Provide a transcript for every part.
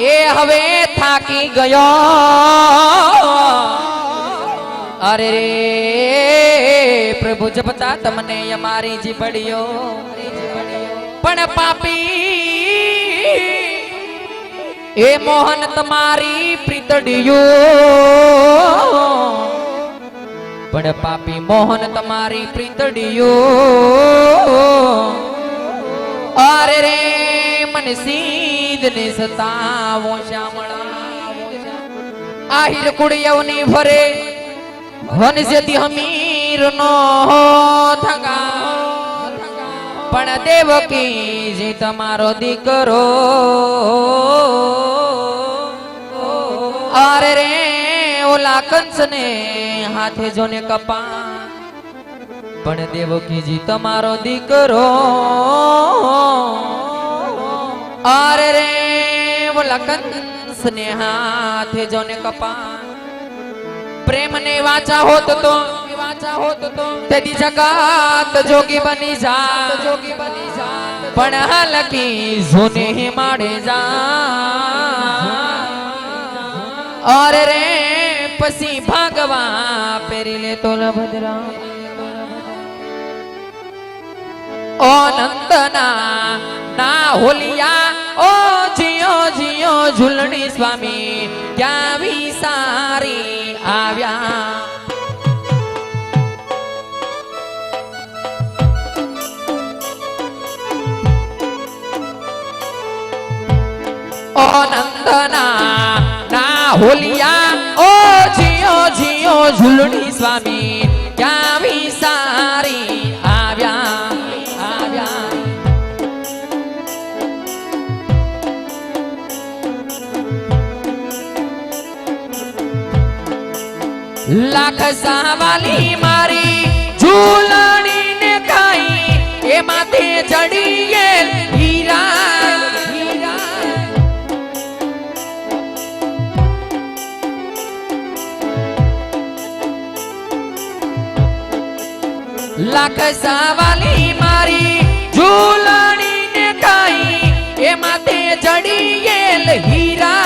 એ હવે થાકી ગયો. અરે રે, પ્રભુ જપતા તમને અમારી જીવડીઓ. પણ પાપી, એ મોહન તમારી પ્રીતડીઓ. પણ પાપી મોહન તમારી પ્રીતડીઓ અરે રે, મને સીધ ને સતાવો શ્યામળા આહિર કુડિયવની ભરે વનજતી હમીર નો થગા પણ દેવકી તમારો દીકરો. અરે રે ઓલા કંસ હાથે જોને કપા પણ દેવકીજી, તમારો દીકરો અરે રે ઓલા કંસ હાથે જોને કપા પ્રેમ વાચા હોત તો વાચા હોત તો તેદી જગાત જોગી બની જા જોગી બની જા પણ હાલકી જોને હે માડે જા. અરે રે પછી ભાગવા પેરી લે તો ભદ્રા ઓ નંદના, ના હોલિયા, ઓ જીઓ જીઓ, ઝુલણી સ્વામી ક્યાં વિસારી આવ્યા? ઓ નંદના, ના હોલિયા ઝુલણી સ્વામી ક્યાં વિસારી આવ્યા લાખ સાવાલી મારી ઝૂલણી ને ખાઈ, એમાંથી ચડી હીરા હીરા. લાખ સાવાલી મારી ઝૂલણી ને કઈ એમાં તે ચડીએ હીરા.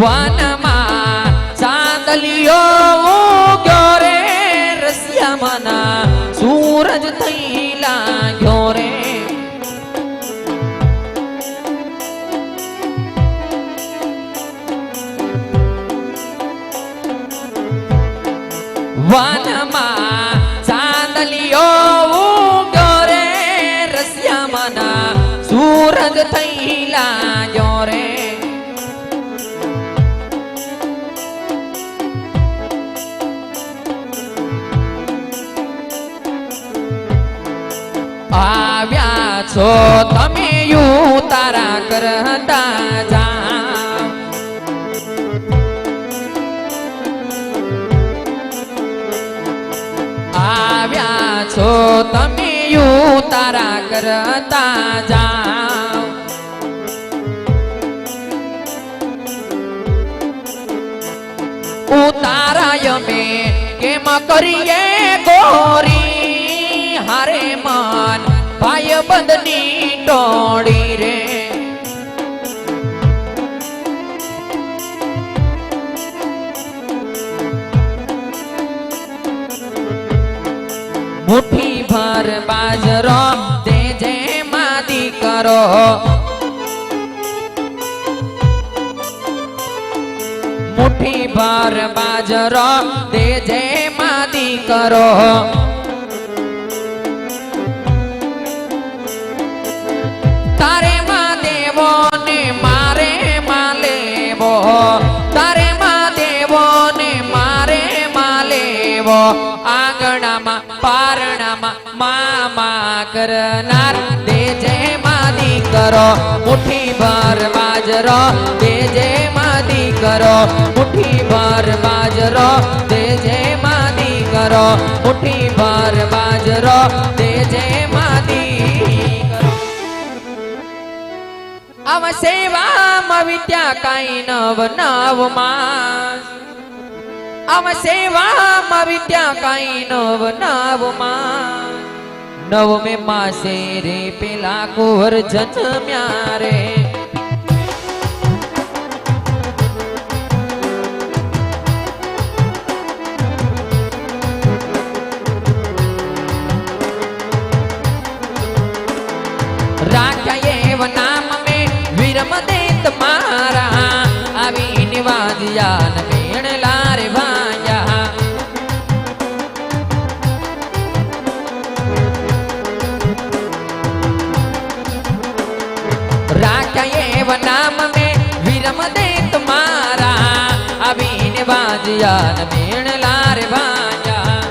વનમાં ચાંદલિયો ઉગ્યો રે રસિયા મના સૂરજ થઈ લાગ્યો રે. વનમાં ચાંદલિયો ઉગ્યો રે રસિયા મના સૂરજ થઈ લાગ્યો રે. આવ્યા છો. તમે યુ તારા કરતા જા. આવ્યા છો. તમે યુ તારા કરતા જા. ઉતારાય મે કેમ કરીએ ગોરી? હારે માન, ભાઈ બંધની ટોળી રે. મુઠ્ઠી ભર બાજરો, તે જે માદી કરો. મુઠ્ઠી ભર બાજરો, તે જે માદી કરો. કરનાર દેજે માદી કરો મુઠ્ઠી ભર બાજરો દેજે માદી કરો મુઠ્ઠી ભર બાજરો દેજે માદી કરો મુઠ્ઠી ભર બાજરો દેજે માદી આવ સેવામાં વિદ્યા કાંઈ નવ નવમાં આવ સેવામાં વિદ્યા કાંઈ નવ નવમાં નવમે માસે રે પેલા કુંવર જન્મ્યા રે નિવાજ્યા ન મેણ લારે ભાયા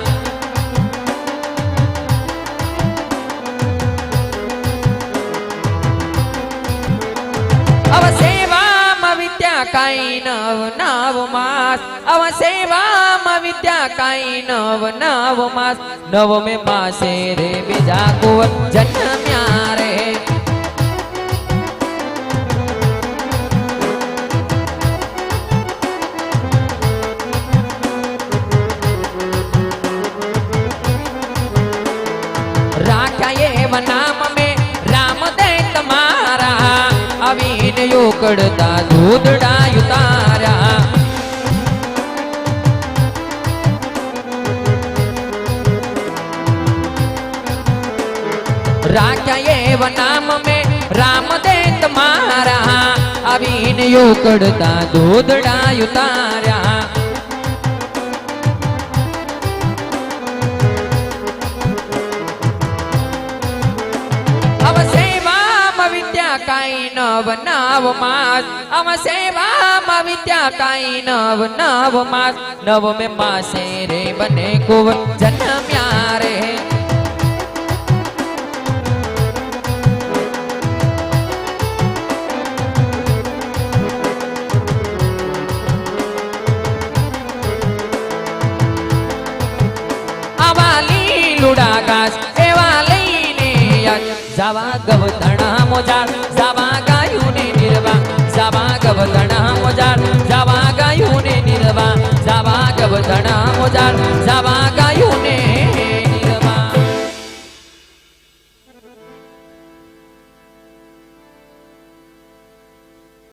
અવ સેવામાં વિદ્યા કાઈ નવ નવ માસ. અવ સેવામાં વિદ્યા કાઈ નવ નવ માસ. નવમે માસે રે બીજા કુંવર જન્મ્યા એવ નામ મે રામ દે તમારા. અવીન યોકડતા દૂધડા યુતાર્યા રાખ્યા એવ નામ મે રામ દે તમારા. અવીન યોકડતા દૂધડા યુતાર્યા કાંઈ નવ નવ કાંઈ નવ નવ માસ નવમે માસે રે બને કુંવર જન્મ્યા આવા લીલુડા ઘાસ એવા લઈને જાવા ગવધણા মজার